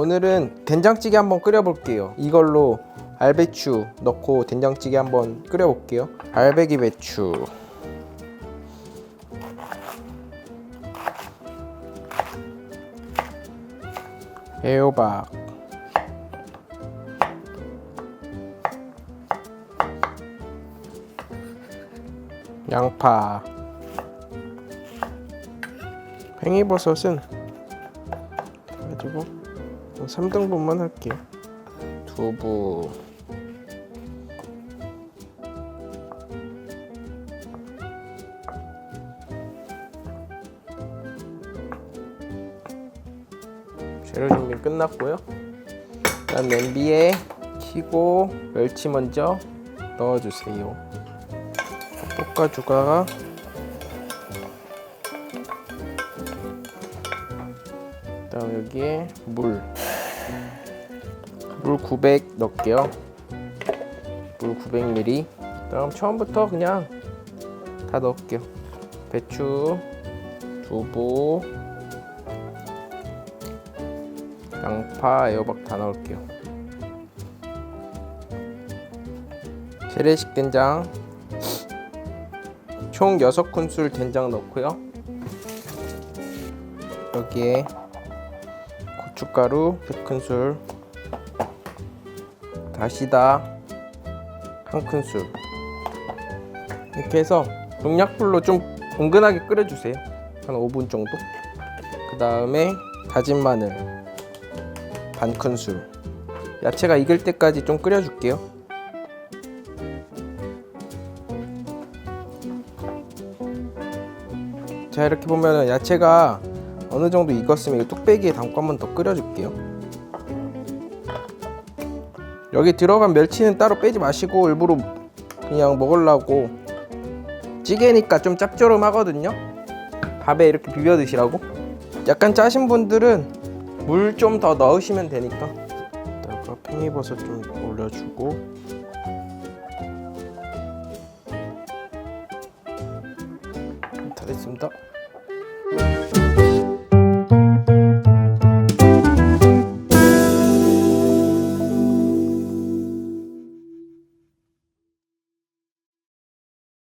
오늘은 된장찌개 한번 끓여볼게요. 이걸로 알배추 넣고 된장찌개 한번 끓여볼게요. 알배기 배추. 애호박. 양파. 팽이버섯은 가지고 3등분만 할게요. 두부. 재료 준비 끝났고요. 일단 냄비에 키고 멸치 먼저 넣어주세요. 볶아주다가 그다음 여기에 물. 물 900 넣을게요. 물 900ml. 그다음 처음부터 그냥 다 넣을게요. 배추, 두부, 양파, 애호박 다 넣을게요. 재래식 된장 총 6큰술 된장 넣고요. 여기에 고춧가루 100큰술 다시다. 한 큰술. 이렇게 해서 농약불로 좀 은근하게 끓여주세요. 한 5분 정도. 그 다음에 다진 마늘. 반 큰술. 야채가 익을 때까지 좀 끓여줄게요. 자 이렇게 보면 야채가 어느 정도 익었으면 이 뚝배기에 담고 한 번 더 끓여줄게요. 여기 들어간 멸치는 따로 빼지 마시고 일부러 그냥 먹으려고 찌개니까 좀 짭조름하거든요. 밥에 이렇게 비벼 드시라고. 약간 짜신 분들은 물 좀 더 넣으시면 되니까. 이따가 팽이버섯 좀 올려주고. 다 됐습니다.